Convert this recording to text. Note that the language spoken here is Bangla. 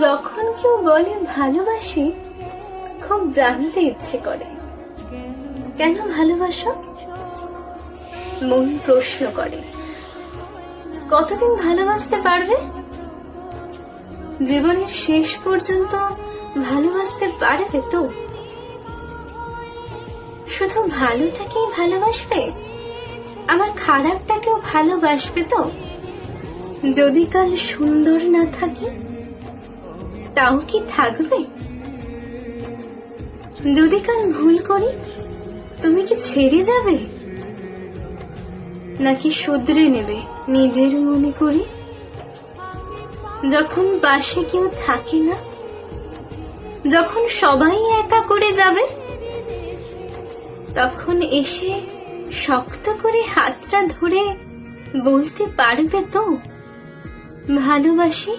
যখন কেউ বলে ভালোবাসি, খুব জানতে ইচ্ছে করে। কেন ভালোবাসো? মন প্রশ্ন করে। কতদিন ভালোবাসতে পারবে? জীবনের শেষ পর্যন্ত ভালোবাসতে পারবে তো? শুধু ভালোটাকেই ভালোবাসবে? আমার খারাপটাকেও ভালোবাসবে তো? যদি কাল সুন্দর না থাকি তাও কি থাকবে? যদি কাল ভুল করি, তুমি কি ছেড়ে যাবে? নাকি শুধরে নেবে নিজের মনে করে? যখন পাশে কেউ থাকে না, যখন সবাই একা করে যাবে, তখন এসে শক্ত করে হাতটা ধরে বলতে পারবে তো, ভালোবাসি